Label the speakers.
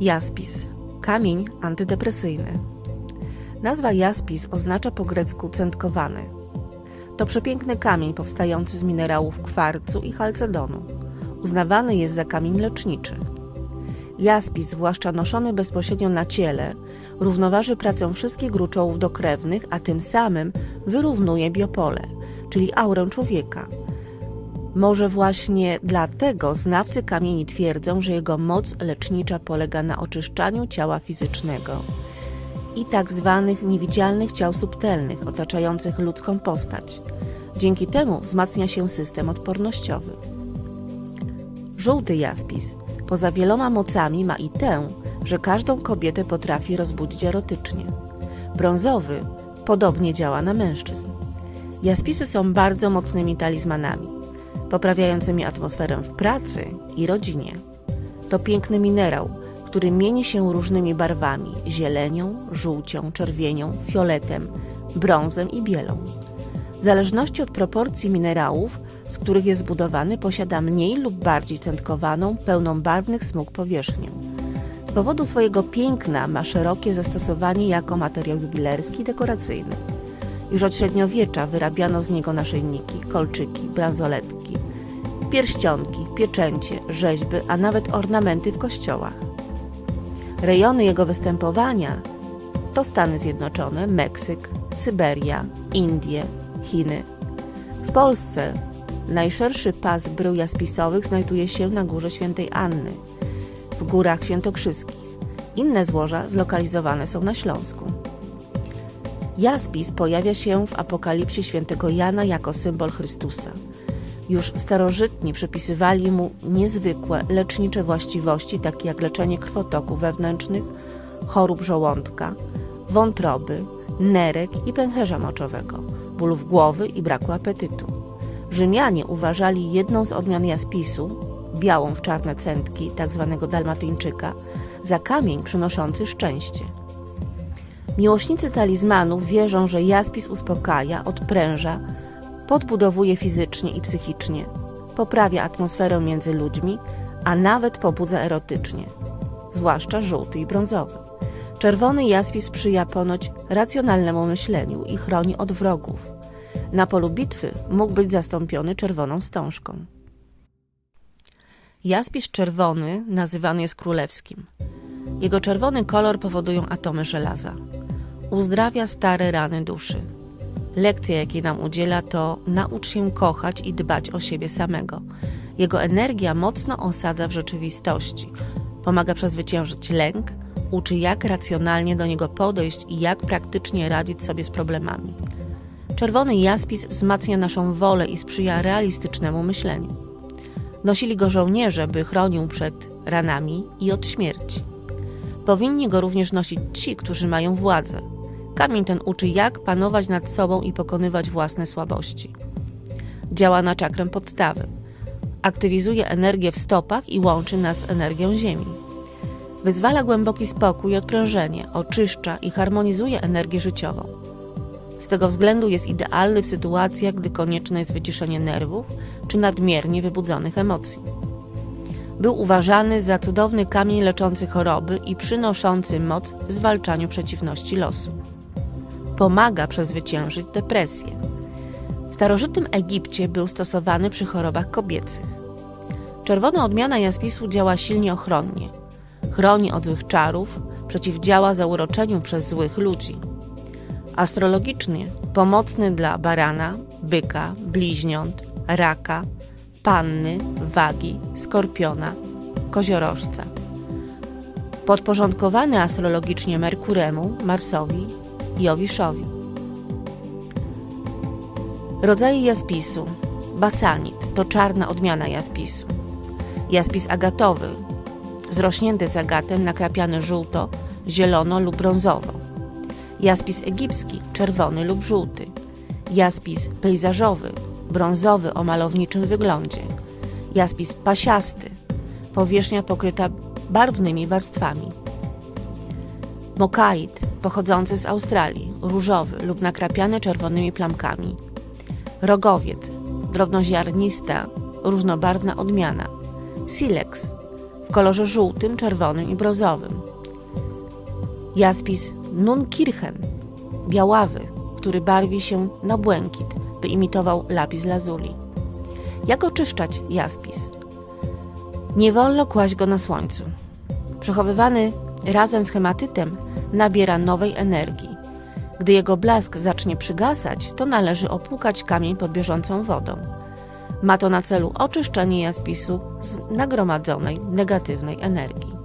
Speaker 1: Jaspis kamień antydepresyjny. Nazwa jaspis oznacza po grecku centkowany. To przepiękny kamień powstający z minerałów kwarcu i chalcedonu. Uznawany jest za kamień leczniczy. Jaspis, zwłaszcza noszony bezpośrednio na ciele, równoważy pracę wszystkich gruczołów dokrewnych, a tym samym wyrównuje biopole, czyli aurę człowieka. Może właśnie dlatego znawcy kamieni twierdzą, że jego moc lecznicza polega na oczyszczaniu ciała fizycznego i tak zwanych niewidzialnych ciał subtelnych otaczających ludzką postać. Dzięki temu wzmacnia się system odpornościowy. Żółty jaspis poza wieloma mocami ma i tę, że każdą kobietę potrafi rozbudzić erotycznie. Brązowy podobnie działa na mężczyzn. Jaspisy są bardzo mocnymi talizmanami, poprawiającymi atmosferę w pracy i rodzinie. To piękny minerał, który mieni się różnymi barwami zielenią, żółcią, czerwienią, fioletem, brązem i bielą. W zależności od proporcji minerałów, z których jest zbudowany, posiada mniej lub bardziej centkowaną, pełną barwnych smug powierzchnię. Z powodu swojego piękna ma szerokie zastosowanie jako materiał jubilerski i dekoracyjny. Już od średniowiecza wyrabiano z niego naszyjniki, kolczyki, bransoletki, pierścionki, pieczęcie, rzeźby, a nawet ornamenty w kościołach. Rejony jego występowania to Stany Zjednoczone, Meksyk, Syberia, Indie, Chiny. W Polsce najszerszy pas brył jaspisowych znajduje się na Górze Świętej Anny, w Górach Świętokrzyskich. Inne złoża zlokalizowane są na Śląsku. Jaspis pojawia się w Apokalipsie świętego Jana jako symbol Chrystusa. Już starożytni przypisywali mu niezwykłe lecznicze właściwości, takie jak leczenie krwotoków wewnętrznych, chorób żołądka, wątroby, nerek i pęcherza moczowego, bólów głowy i braku apetytu. Rzymianie uważali jedną z odmian jaspisu, białą w czarne centki, tzw. dalmatyńczyka, za kamień przynoszący szczęście. Miłośnicy talizmanów wierzą, że jaspis uspokaja, odpręża, podbudowuje fizycznie i psychicznie, poprawia atmosferę między ludźmi, a nawet pobudza erotycznie, zwłaszcza żółty i brązowy. Czerwony jaspis sprzyja ponoć racjonalnemu myśleniu i chroni od wrogów. Na polu bitwy mógł być zastąpiony czerwoną wstążką. Jaspis czerwony nazywany jest królewskim. Jego czerwony kolor powodują atomy żelaza. Uzdrawia stare rany duszy. Lekcja, jakiej nam udziela, to naucz się kochać i dbać o siebie samego. Jego energia mocno osadza w rzeczywistości. Pomaga przezwyciężyć lęk, uczy jak racjonalnie do niego podejść i jak praktycznie radzić sobie z problemami. Czerwony jaspis wzmacnia naszą wolę i sprzyja realistycznemu myśleniu. Nosili go żołnierze, by chronił przed ranami i od śmierci. Powinni go również nosić ci, którzy mają władzę. Kamień ten uczy, jak panować nad sobą i pokonywać własne słabości. Działa na czakrę podstawy. Aktywizuje energię w stopach i łączy nas z energią Ziemi. Wyzwala głęboki spokój i odprężenie, oczyszcza i harmonizuje energię życiową. Z tego względu jest idealny w sytuacjach, gdy konieczne jest wyciszenie nerwów czy nadmiernie wybudzonych emocji. Był uważany za cudowny kamień leczący choroby i przynoszący moc w zwalczaniu przeciwności losu. Pomaga przezwyciężyć depresję. W starożytnym Egipcie był stosowany przy chorobach kobiecych. Czerwona odmiana jaspisu działa silnie ochronnie. Chroni od złych czarów, przeciwdziała zauroczeniu przez złych ludzi. Astrologicznie pomocny dla barana, byka, bliźniąt, raka, panny, wagi, skorpiona, koziorożca. Podporządkowany astrologicznie Merkuremu, Marsowi Jowiszowi. Rodzaje jaspisu. Basanit to czarna odmiana jaspisu. Jaspis agatowy, zrośnięty z agatem, nakrapiany żółto, zielono lub brązowo. Jaspis egipski, czerwony lub żółty. Jaspis pejzażowy, brązowy o malowniczym wyglądzie. Jaspis pasiasty, powierzchnia pokryta barwnymi warstwami. Mokait, pochodzący z Australii, różowy lub nakrapiany czerwonymi plamkami. Rogowiec, drobnoziarnista, różnobarwna odmiana. Silex, w kolorze żółtym, czerwonym i brozowym. Jaspis Nunkirchen, białawy, który barwi się na błękit, by imitował lapis lazuli. Jak oczyszczać jaspis? Nie wolno kłaść go na słońcu. Przechowywany razem z hematytem nabiera nowej energii. Gdy jego blask zacznie przygasać, to należy opłukać kamień pod bieżącą wodą. Ma to na celu oczyszczenie jaspisu z nagromadzonej negatywnej energii.